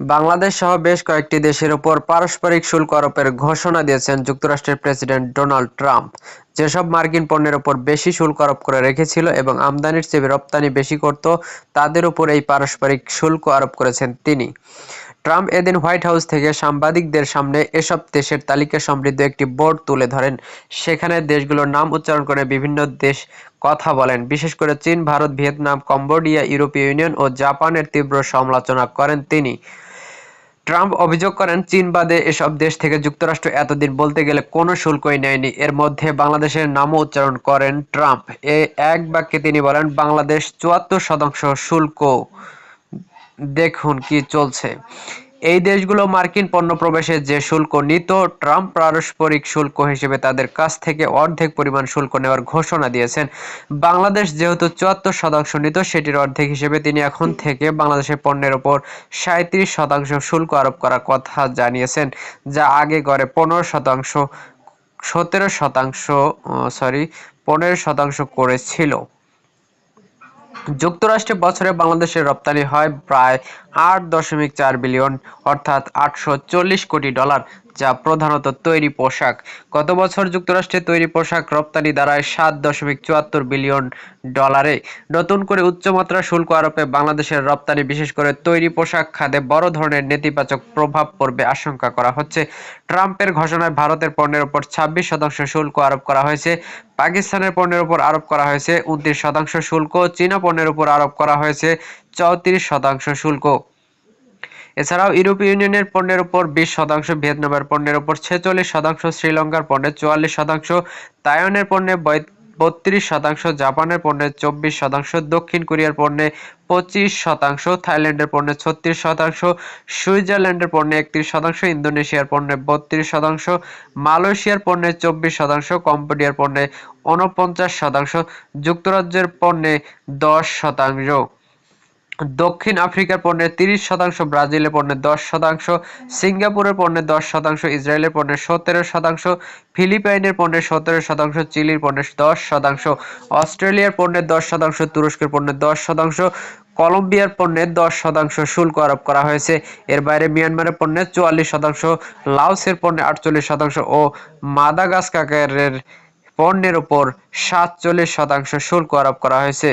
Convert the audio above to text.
বাংলাদেশ সহ বেশ কয়েকটি দেশের উপর পারস্পরিক শুল্ক আরোপের ঘোষণা দিয়েছেন যুক্তরাষ্ট্রের প্রেসিডেন্ট ডোনাল্ড ট্রাম্প। যেসব মার্কিন পণ্যের উপর বেশি শুল্ক আরোপ করে রেখেছিল এবং আমদানির চেয়ে রপ্তানি বেশি করত, তাদের উপর এই পারস্পরিক শুল্ক আরোপ করেছেন তিনি। ট্রাম্প এদিন হোয়াইট হাউস থেকে সাংবাদিকদের সামনে এসব দেশের তালিকা সমৃদ্ধ একটি বোর্ড তুলে ধরেন। সেখানে দেশগুলোর নাম উচ্চারণ করে বিভিন্ন দেশ কথা বলেন। বিশেষ করে চীন, ভারত, ভিয়েতনাম, কম্বোডিয়া, ইউরোপীয় ইউনিয়ন ও জাপানের তীব্র সমালোচনা করেন তিনি। ট্রাম্প অভিযোগ করেন, চীন বাদে এসব দেশ থেকে যুক্তরাষ্ট্র এতদিন বলতে গেলে কোনো শুল্কই নেয়নি। এর মধ্যে বাংলাদেশের নামও উচ্চারণ করেন ট্রাম্প। এ এক বাক্যে তিনি বলেন, বাংলাদেশ চুয়াত্তর শতাংশ শুল্ক। দেখুন কি চলছে। এই দেশগুলো মার্কিন পণ্য প্রবেশে যে শুল্ক নিত, ট্রাম্প পারস্পরিক শুল্ক হিসেবে তাদের কাছ থেকে অর্ধেক পরিমাণ শুল্ক নেওয়ার ঘোষণা দিয়েছেন। বাংলাদেশ যেহেতু চুয়াত্তর শতাংশ নিত, সেটির অর্ধেক হিসেবে তিনি এখন থেকে বাংলাদেশের পণ্যের ওপর সাঁত্রিশ শতাংশ শুল্ক আরোপ করার কথা জানিয়েছেন, যা আগে গড়ে পনেরো শতাংশ, সতেরো শতাংশ সরি পনেরো শতাংশ করেছিল। যুক্তরাষ্ট্রে বছরে বাংলাদেশের রপ্তানি হয় প্রায় আট দশমিক চার বিলিয়ন, অর্থাৎ আটশো চল্লিশ কোটি ডলার। যা প্রধানত তৈরি পোশাক। গত বছর যুক্তরাষ্ট্রে তৈরি পোশাক রপ্তানি দাঁড়ায় সাত দশমিক চুয়াত্তর বিলিয়ন ডলারে। নতুন করে উচ্চমাত্রা শুল্ক আরোপে বাংলাদেশের রপ্তানি বিশেষ করে তৈরি পোশাক খাতে বড় ধরনের নেতিবাচক প্রভাব পড়বে আশঙ্কা করা হচ্ছে। ট্রাম্পের ঘোষণায় ভারতের পণ্যের উপর ছাব্বিশ শতাংশ শুল্ক আরোপ করা হয়েছে, পাকিস্তানের পণ্যের উপর আরোপ করা হয়েছে, উনত্রিশ শতাংশ শুল্ক, চীনা পণ্যের উপর আরোপ করা হয়েছে, চৌত্রিশ শতাংশ শুল্ক। এছাড়াও ইউরোপীয় ইউনিয়নের পণ্যের উপর বিশ শতাংশ, ভিয়েতনামের পণ্যের উপর ছেচল্লিশ শতাংশ, শ্রীলঙ্কার পণ্যের চুয়াল্লিশ শতাংশ, তাইওয়ানের পণ্যে বত্রিশ শতাংশ, জাপানের পণ্যে চব্বিশ শতাংশ, দক্ষিণ কোরিয়ার পণ্যে পঁচিশ শতাংশ, থাইল্যান্ডের পণ্যে ছত্রিশ শতাংশ, সুইজারল্যান্ডের পণ্যে একত্রিশ শতাংশ, ইন্দোনেশিয়ার পণ্যে বত্রিশ শতাংশ, মালয়েশিয়ার পণ্যে চব্বিশ শতাংশ, কম্বোডিয়ার পণ্যে উনপঞ্চাশ শতাংশ, যুক্তরাজ্যের পণ্যে দশ শতাংশ। দক্ষিণ আফ্রিকার পণ্যের তিরিশ শতাংশ, ব্রাজিলের পণ্যের দশ শতাংশ, সিঙ্গাপুরের পণ্যের দশ শতাংশ, ইসরায়েলের পণ্যের সতেরো শতাংশ, ফিলিপাইনের পণ্যের সতেরো শতাংশ, চিলির পণ্যের দশ শতাংশ, অস্ট্রেলিয়ার পণ্যের দশ শতাংশ, তুরস্কের পণ্যের দশ শতাংশ, কলম্বিয়ার পণ্যের দশ শতাংশ শুল্ক আরোপ করা হয়েছে। এর বাইরে মিয়ানমারের পণ্যের চুয়াল্লিশ শতাংশ, লাওসের পণ্যে আটচল্লিশ শতাংশ ও মাদাগাস্কারের পণ্যের উপর সাতচল্লিশ শতাংশ শুল্ক আরোপ করা হয়েছে।